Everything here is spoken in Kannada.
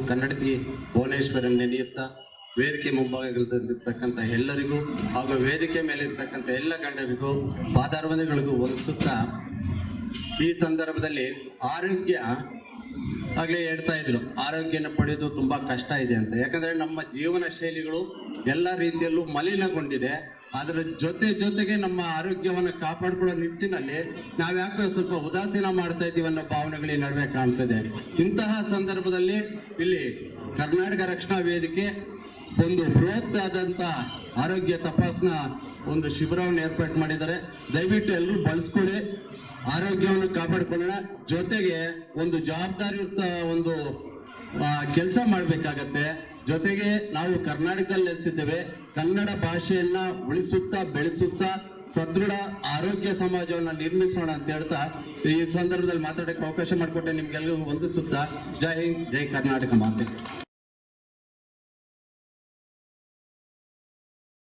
ಕನ್ನಡತಿ ಭುವನೇಶ್ವರನ್ ನಿಯುಕ್ತ ವೇದಿಕೆ ಮುಂಭಾಗದಲ್ಲಿರ್ತಕ್ಕಂಥ ಎಲ್ಲರಿಗೂ ಹಾಗೂ ವೇದಿಕೆ ಮೇಲೆ ಇರ್ತಕ್ಕಂಥ ಎಲ್ಲ ಗಣ್ಯರಿಗೂ ಪಾದಾರ್ವನೆಗಳಿಗೂ ವಂದಿಸುತ್ತಾ ಈ ಸಂದರ್ಭದಲ್ಲಿ ಆರೋಗ್ಯ ಆಗಲೇ ಹೇಳ್ತಾ ಇದ್ರು. ಆರೋಗ್ಯನ ಪಡೆಯೋದು ತುಂಬ ಕಷ್ಟ ಇದೆ ಅಂತ. ಯಾಕಂದರೆ ನಮ್ಮ ಜೀವನ ಶೈಲಿಗಳು ಎಲ್ಲ ರೀತಿಯಲ್ಲೂ ಮಲಿನಗೊಂಡಿದೆ. ಅದರ ಜೊತೆ ಜೊತೆಗೆ ನಮ್ಮ ಆರೋಗ್ಯವನ್ನು ಕಾಪಾಡಿಕೊಳ್ಳೋ ನಿಟ್ಟಿನಲ್ಲಿ ನಾವ್ಯಾಕೋ ಸ್ವಲ್ಪ ಉದಾಸೀನ ಮಾಡ್ತಾ ಇದ್ದೀವಿ ಅನ್ನೋ ಭಾವನೆಗಳು ನಡುವೆ ಕಾಣ್ತದೆ. ಇಂತಹ ಸಂದರ್ಭದಲ್ಲಿ ಇಲ್ಲಿ ಕರ್ನಾಟಕ ರಕ್ಷಣಾ ವೇದಿಕೆ ಒಂದು ಬೃಹತ್ ಆದಂಥ ಆರೋಗ್ಯ ತಪಾಸಣಾ ಒಂದು ಶಿಬಿರವನ್ನು ಏರ್ಪಾಟ್ ಮಾಡಿದ್ದಾರೆ. ದಯವಿಟ್ಟು ಎಲ್ಲರೂ ಬಳಸ್ಕೊಳ್ಳಿ, ಆರೋಗ್ಯವನ್ನು ಕಾಪಾಡಿಕೊಳ್ಳೋಣ. ಜೊತೆಗೆ ಒಂದು ಜವಾಬ್ದಾರಿಯುತ ಒಂದು ಕೆಲಸ ಮಾಡಬೇಕಾಗತ್ತೆ. ಜೊತೆಗೆ ನಾವು ಕರ್ನಾಟಕದಲ್ಲಿ ನೆಲೆಸಿದ್ದೇವೆ. ಕನ್ನಡ ಭಾಷೆಯನ್ನ ಉಳಿಸುತ್ತಾ, ಬೆಳೆಸುತ್ತಾ, ಸದೃಢ ಆರೋಗ್ಯ ಸಮಾಜವನ್ನ ನಿರ್ಮಿಸೋಣ ಅಂತ ಹೇಳ್ತಾ ಈ ಸಂದರ್ಭದಲ್ಲಿ ಮಾತಾಡಕ್ಕೆ ಅವಕಾಶ ಮಾಡಿಕೊಟ್ಟೆ ನಿಮ್ಗೆಲ್ಲರಿಗೂ ವಂದಿಸುತ್ತಾ. ಜೈ ಹಿಂದ್, ಜೈ ಕರ್ನಾಟಕ ಮಾತೆ.